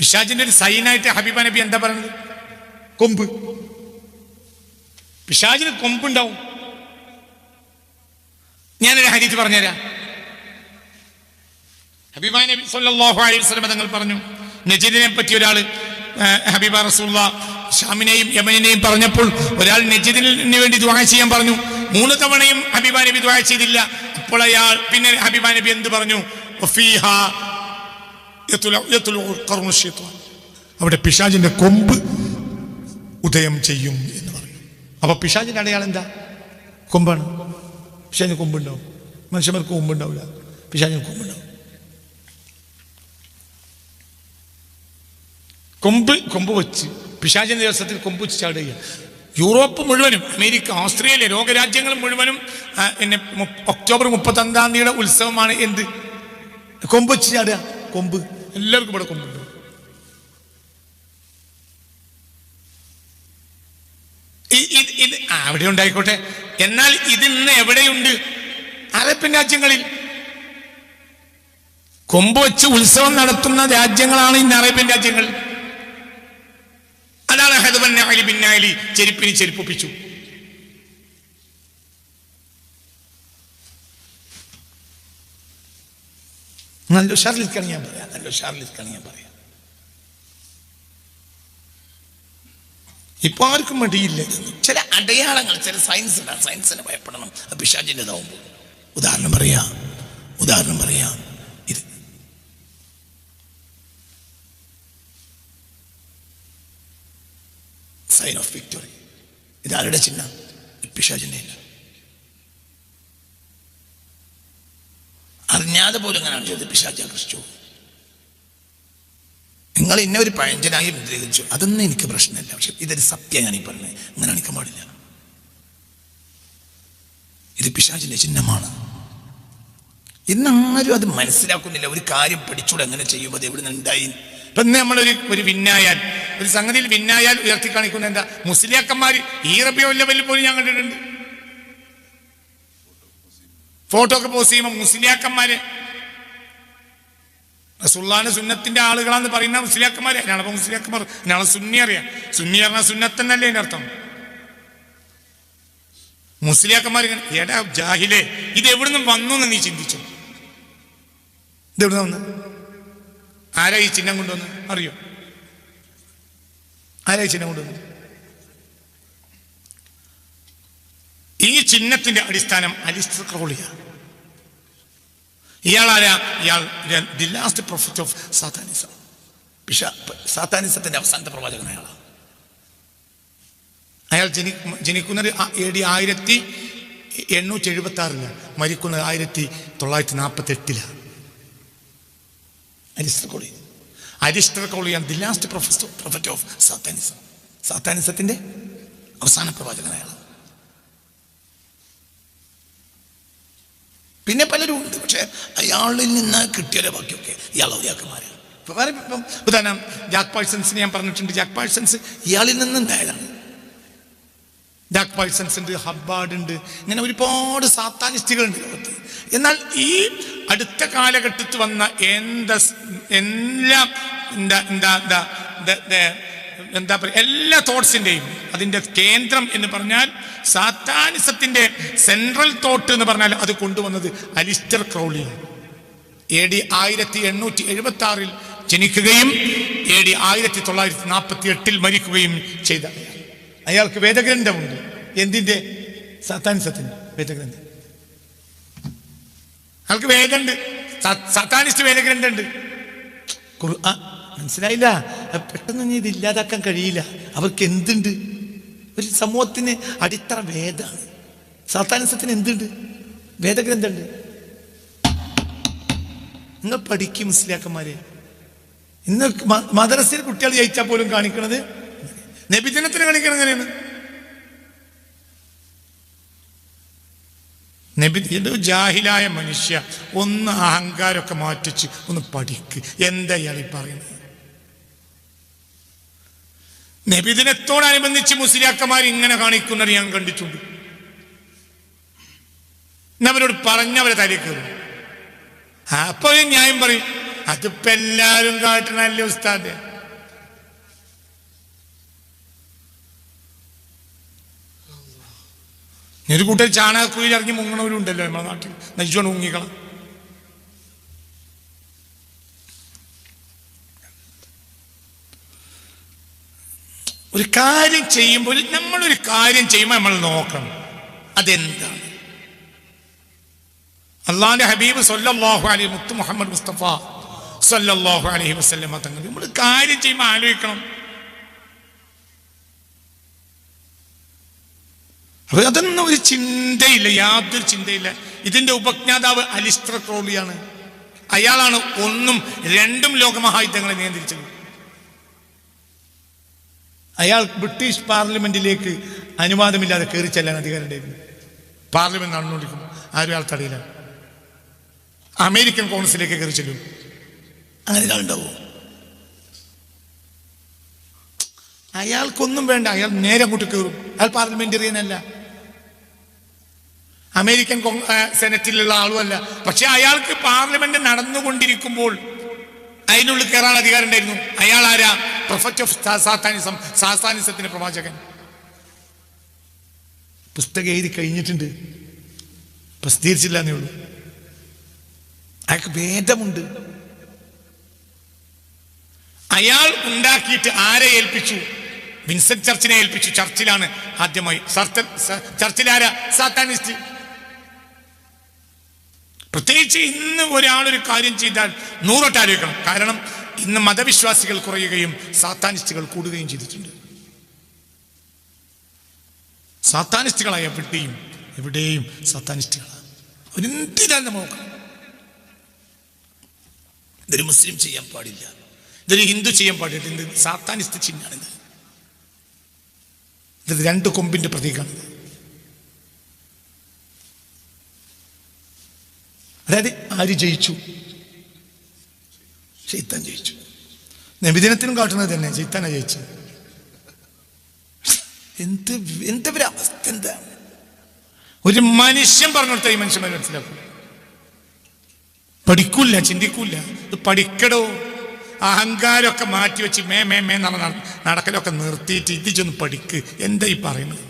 പിശാജിന്റെ ഒരു സൈനായിട്ട് ഹബീബ നബി എന്താ പറയുന്നത് കൊമ്പ്. പിശാജിന് കൊമ്പുണ്ടാവും. ഞാനൊരു ഹരീത് പറഞ്ഞുതരാം. ഹബീബ നബി അലൈഹി തങ്ങൾ പറഞ്ഞു നജീദിനെ പറ്റി ഒരാൾ ഹബീബ റസൂള്ള ഷാമിനെയും യമനെയും പറഞ്ഞപ്പോൾ ഒരാൾ നജീദിന് വേണ്ടി ദുആ ചെയ്യാൻ പറഞ്ഞു. മൂന്ന് തവണയും ഹബീബ നബി ദുആ ചെയ്തില്ല. അപ്പോൾ അയാൾ പിന്നെ ഹബീബ നബി എന്ത് പറഞ്ഞു? അവിടെ പിശാജിന്റെ കൊമ്പ് ഉദയം ചെയ്യും എന്ന് പറഞ്ഞു. അപ്പൊ പിശാജിന്റെ അടയാളം എന്താ? കൊമ്പാണ്. പിശാജിന് കൊമ്പുണ്ടാവും. മനുഷ്യന്മാർക്ക് കൊമ്പുണ്ടാവില്ല. പിശാജിന് കൊമ്പുണ്ടാവും. കൊമ്പ് കൊമ്പ് വെച്ച് പിശാചിന്റെ ദിവസത്തിൽ കൊമ്പ് വെച്ച് ചാടുക യൂറോപ്പ് മുഴുവനും അമേരിക്ക ഓസ്ട്രേലിയ ലോകരാജ്യങ്ങൾ മുഴുവനും പിന്നെ ഒക്ടോബർ മുപ്പത്തൊന്നാം തീയതിയുടെ ഉത്സവമാണ് എന്ത്? കൊമ്പ് വെച്ച് ചാടുക. കൊമ്പ്. എല്ലാവർക്കും ഇവിടെ കൊണ്ടുണ്ട് ഇത് അവിടെ ഉണ്ടായിക്കോട്ടെ. എന്നാൽ ഇതിന്ന് എവിടെയുണ്ട്? അറേബ്യൻ രാജ്യങ്ങളിൽ. കൊമ്പ് വെച്ച് ഉത്സവം നടത്തുന്ന രാജ്യങ്ങളാണ് ഇന്ന് അറേബ്യൻ രാജ്യങ്ങൾ. അതാണ് ഹെദബൻ അലി ബിന്നാലി ചെരുപ്പിന് ചെരുപ്പൊപ്പിച്ചു. നല്ല ഉഷാറിലിരിക്കണം ഞാൻ പറയാം നല്ല ഉഷാറിലിരിക്കണം ഞാൻ പറയാം ഇപ്പൊ ആർക്കും മടിയില്ല. ചില അടയാളങ്ങൾ ചില സയൻസ് ഉണ്ടാകും സയൻസിനെ ഭയപ്പെടണം. പിശാചിന്റെതാവുമ്പോൾ ഉദാഹരണം പറയാ. ഉദാഹരണം പറയാ. സൈൻ ഓഫ് വിക്ടറി ഇതാരുടെ ചിഹ്നം? പിശാചിന്റെ അറിഞ്ഞാതെ പോലും അങ്ങനെയാണ് ചെയ്തത്? പിശാച ക്രിസ്തു നിങ്ങൾ ഇന്ന ഒരു പഴഞ്ചനായി മുദ്രീകരിച്ചു അതൊന്നും എനിക്ക് പ്രശ്നമില്ല. പക്ഷെ ഇതൊരു സത്യം ഞാൻ ഈ പറഞ്ഞത്. അങ്ങനെ അണിക്കാൻ പാടില്ല. ഇത് പിശാചിന്റെ ചിഹ്നമാണ്. ഇന്നാരും അത് മനസ്സിലാക്കുന്നില്ല. ഒരു കാര്യം പഠിച്ചൂടെ എങ്ങനെ ചെയ്യുമ്പോൾ അത് എവിടെ നിന്നുണ്ടായി ഇപ്പൊ നമ്മളൊരു ഒരു വിന്നായാൽ ഒരു സംഗതിയിൽ വിന്നായാൽ ഉയർത്തി കാണിക്കുന്ന എന്താ? മുസ്ലിയാക്കന്മാർ ഈ റബിയോ ലെവലിൽ പോലും ഞാൻ കണ്ടിട്ടുണ്ട്. ഫോട്ടോ ഒക്കെ പോസ്റ്റ് ചെയ്യുമ്പോൾ മുസ്ലിയാക്കന്മാര്. സുല്ലാന്റെ സുന്നത്തിന്റെ ആളുകളാന്ന് പറയുന്ന മുസ്ലിയാക്കന്മാരെ അതിനാണ് ഇപ്പൊ മുസ്ലിയാക്കന്മാർ അതിനാണ് സുന്നി അറിയാം. സുന്നി പറഞ്ഞ സുന്നത്തന്നല്ലേ എന്റെ അർത്ഥം? മുസ്ലിയാക്കന്മാർ എടാ ജാഹിലേ ഇത് എവിടുന്ന് വന്നു എന്ന് നീ ചിന്തിച്ചു? ഇത് എവിടുന്ന് വന്ന്? ആരാ ഈ ചിഹ്നം കൊണ്ടുവന്ന്? അറിയോ? ആരാ ഈ ചിഹ്നം കൊണ്ടുവന്ന്? ഈ ചിഹ്നത്തിന്റെ അടിസ്ഥാനം അലിസ്റ്റർ ക്രൗളിയ ഇയാളാരാ? ഇയാൾ the last prophet of Satanism. പിഷ സാത്താനിസത്തിന്റെ അവസാനത്തെ പ്രവാചകൻ അയാളാണ് അയാൾ ജനി ജനിക്കുന്നത് എ ഡി ആയിരത്തി എണ്ണൂറ്റി എഴുപത്തി ആറിലാണ് മരിക്കുന്നത് ആയിരത്തി തൊള്ളായിരത്തി നാൽപ്പത്തി എട്ടിലാണ് Aleister Crowley the last prophet of Satanism. സാത്താനിസത്തിന്റെ അവസാന പ്രവാചകൻ അയാളാണ് പിന്നെ പലരും ഉണ്ട്. പക്ഷേ അയാളിൽ നിന്ന് കിട്ടിയ ബാക്കിയൊക്കെ ഇയാൾ ഔലിയാക്കന്മാരാണ്. വേറെ ഇപ്പം ഉദാഹരണം ജാക്ക് പാഴ്സൺസിന് ഞാൻ പറഞ്ഞിട്ടുണ്ട്. ജാക്ക് പാഴ്സൺസ് ഇയാളിൽ നിന്നുണ്ടായതാണ് ജാക്ക് പാഴ്സൺസ് ഉണ്ട് ഹബാഡ് ഉണ്ട് ഇങ്ങനെ ഒരുപാട് സാത്താനിസ്റ്റുകളുണ്ട് ലോകത്ത്. എന്നാൽ ഈ അടുത്ത കാലഘട്ടത്തിൽ വന്ന എന്താ എല്ലാം എന്താ എന്താ എന്താ എന്താ പറയുക എല്ലാ തോട്ട്സിന്റെയും അതിന്റെ കേന്ദ്രം എന്ന് പറഞ്ഞാൽ സാത്താനിസത്തിന്റെ സെൻട്രൽ തോട്ട് എന്ന് പറഞ്ഞാൽ അത് കൊണ്ടുവന്നത് അലിസ്റ്റർ ക്രൗളിയാണ് എ ഡി ആയിരത്തി എണ്ണൂറ്റി എഴുപത്തി ആറിൽ ജനിക്കുകയും എ ഡി ആയിരത്തി തൊള്ളായിരത്തി നാൽപ്പത്തി എട്ടിൽ മരിക്കുകയും ചെയ്ത അയാൾക്ക് വേദഗ്രന്ഥമുണ്ട്. എന്തിന്റെ? സാത്താനിസത്തിന്റെ വേദഗ്രന്ഥം. അയാൾക്ക് വേദമുണ്ട് സാത്താനിസ്റ്റ് വേദഗ്രന്ഥമുണ്ട്. ഖുർആൻ മനസ്സിലായില്ല. പെട്ടെന്ന് ഇത് ഇല്ലാതാക്കാൻ കഴിയില്ല. അവർക്ക് എന്തുണ്ട്? ഒരു സമൂഹത്തിന് അടിത്തറ വേദമാണ് സാത്താനസത്തിന് എന്തുണ്ട്? വേദഗ്രന്ഥമുണ്ട്. നിങ്ങൾ പഠിക്കും മുസ്ലിയാക്കന്മാരെ. ഇന്ന് മദ്രസയിൽ കുട്ടികൾ ജയിച്ചാൽ പോലും കാണിക്കണത് നബിദിനത്തിന് കാണിക്കണത് എങ്ങനെയാണ്? നബി ജാഹിലായ മനുഷ്യ ഒന്ന് അഹങ്കാരമൊക്കെ മാറ്റിച്ച് ഒന്ന് പഠിക്ക്. എന്താ ഇയാൾ പറയുന്നത്? നബിദിനത്തോടനുബന്ധിച്ച് മുസ്ലിയാക്കന്മാർ ഇങ്ങനെ കാണിക്കുന്നത് ഞാൻ കണ്ടിട്ടുണ്ട്. എന്നവരോട് പറഞ്ഞവരെ തലേക്കത് അപ്പൊ ന്യായം പറയും അതിപ്പോ എല്ലാരും കാട്ടണല്ലേ ഉസ്താദ്? ഒരു കൂട്ടർ ചാണകക്കുഴിയിൽ ഇറങ്ങി മുങ്ങണവരുണ്ടല്ലോ നമ്മുടെ നാട്ടിൽ. നയിച്ചുകൊണ്ട് മുങ്ങിക്കണം ഒരു കാര്യം ചെയ്യുമ്പോൾ നമ്മളൊരു കാര്യം ചെയ്യുമ്പോൾ നമ്മൾ നോക്കണം. അതെന്താണ്? അള്ളാന്റെ ഹബീബ് സൊല്ലാഹു അലൈഹി മുത്തു മുഹമ്മദ് മുസ്തഫ സൊല്ലാഹു അലഹി വസല്ലമ തങ്ങൾ നമ്മൾ കാര്യം ചെയ്യുമ്പോൾ ആലോചിക്കണം. അപ്പൊ അതൊന്നും ഒരു ചിന്തയില്ല യാതൊരു ചിന്തയില്ല. ഇതിന്റെ ഉപജ്ഞാതാവ് അലിസ്റ്റർ അയാളാണ് ഒന്നും രണ്ടും ലോകമഹായുദ്ധങ്ങളെ നിയന്ത്രിച്ചത്. അയാൾ ബ്രിട്ടീഷ് പാർലമെന്റിലേക്ക് അനുവാദമില്ലാതെ കയറി ചെല്ലാൻ അധികാരം ഉണ്ടായിരുന്നു പാർലമെന്റ് നടന്നുകൊണ്ടിരിക്കും ആരും അയാൾ തടയില്ല. അമേരിക്കൻ കോൺഗ്രസിലേക്ക് കയറി ചെല്ലും. അങ്ങനെ ഒരാളുണ്ടാവും അയാൾക്കൊന്നും വേണ്ട. അയാൾ നേരെ അങ്ങോട്ട് കയറും അയാൾ പാർലമെന്റേറിയനല്ല. അമേരിക്കൻ സെനറ്റിലുള്ള ആളുമല്ല. പക്ഷെ അയാൾക്ക് പാർലമെന്റ് നടന്നുകൊണ്ടിരിക്കുമ്പോൾ അതിനുള്ളിൽ കയറാൻ അധികാരം ഉണ്ടായിരുന്നു അയാൾ ആരാ? പ്രൊഫറ്റ് ഓഫ് സാത്താനിസം സാത്താനിസത്തിന്റെ പ്രവാചകൻ. പുസ്തകം എഴുതി കഴിഞ്ഞിട്ടുണ്ട്. പ്രസിദ്ധീകരിച്ചില്ല എന്നേ ഉള്ളൂ. അയാൾക്ക് ഭേദമുണ്ട് അയാൾ ഉണ്ടാക്കിയിട്ട് ആരെ ഏൽപ്പിച്ചു? വിൻസെന്റ് ചർച്ചിനെ ഏൽപ്പിച്ചു. ചർച്ചിലാണ് ആദ്യമായി. ചർച്ചിലാരാ സാത്താനിസ്റ്റ്. പ്രത്യേകിച്ച് ഇന്ന് ഒരാളൊരു കാര്യം ചെയ്താൽ നൂറോട്ട് ആലോചിക്കണം. കാരണം ഇന്ന് മതവിശ്വാസികൾ കുറയുകയും സാത്താനിസ്റ്റുകൾ കൂടുകയും ചെയ്തിട്ടുണ്ട്. സാത്താനിസ്റ്റുകളായ എവിടെയും എവിടെയും സാത്താനിസ്റ്റുകളാണ് എന്തിനാണ് നമുക്ക് ഇതൊരു മുസ്ലിം ചെയ്യാൻ പാടില്ല. ഇതൊരു ഹിന്ദു ചെയ്യാൻ പാടില്ല. ഇത് സാത്താനിസ്റ്റ് ചിഹ്നമാണിത്. ഇത് രണ്ട് കൊമ്പിന്റെ പ്രതീകമാണ് അതായത് ആര് ജയിച്ചു? ഷെയ്ത്താൻ ജയിച്ചു. നബിദിനത്തിനും കാട്ടുന്നത് തന്നെ ഷെയ്ത്താനാ ജയിച്ചു. എന്ത് എന്ത് അവസ്ഥ എന്താ? ഒരു മനുഷ്യൻ പറഞ്ഞു ഈ മനുഷ്യന്മാർ മനസ്സിലാക്കും. പഠിക്കൂല ചിന്തിക്കൂല ഇത് പഠിക്കടോ? അഹങ്കാരമൊക്കെ മാറ്റി വെച്ച് മേ മേ മേ നടക്കലൊക്കെ നിർത്തിയിട്ട് ഇതിച്ചൊന്ന് ചെന്ന് പഠിക്ക്. എന്താ ഈ പറയുന്നത്?